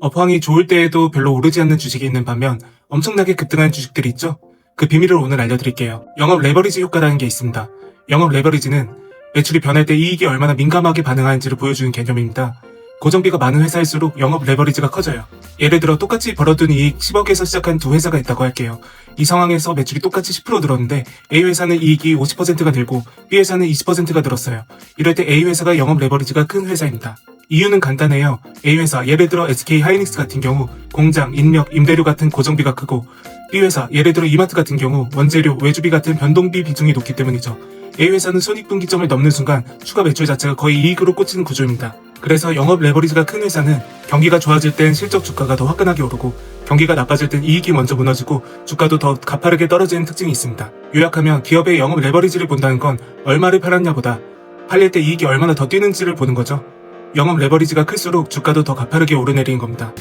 업황이 좋을 때에도 별로 오르지 않는 주식이 있는 반면 엄청나게 급등한 주식들이 있죠? 그 비밀을 오늘 알려드릴게요. 영업 레버리지 효과라는 게 있습니다. 영업 레버리지는 매출이 변할 때 이익이 얼마나 민감하게 반응하는지를 보여주는 개념입니다. 고정비가 많은 회사일수록 영업 레버리지가 커져요. 예를 들어 똑같이 벌어둔 이익 10억에서 시작한 두 회사가 있다고 할게요. 이 상황에서 매출이 똑같이 10% 늘었는데 A 회사는 이익이 50%가 늘고 B 회사는 20%가 늘었어요. 이럴 때 A 회사가 영업 레버리지가 큰 회사입니다. 이유는 간단해요. A 회사, 예를 들어 SK 하이닉스 같은 경우 공장, 인력, 임대료 같은 고정비가 크고 B 회사, 예를 들어 이마트 같은 경우 원재료, 외주비 같은 변동비 비중이 높기 때문이죠. A 회사는 손익분기점을 넘는 순간 추가 매출 자체가 거의 이익으로 꽂히는 구조입니다. 그래서 영업 레버리지가 큰 회사는 경기가 좋아질 땐 실적 주가가 더 화끈하게 오르고 경기가 나빠질 땐 이익이 먼저 무너지고 주가도 더 가파르게 떨어지는 특징이 있습니다. 요약하면 기업의 영업 레버리지를 본다는 건 얼마를 팔았냐보다 팔릴 때 이익이 얼마나 더 뛰는지를 보는 거죠. 영업 레버리지가 클수록 주가도 더 가파르게 오르내리는 겁니다.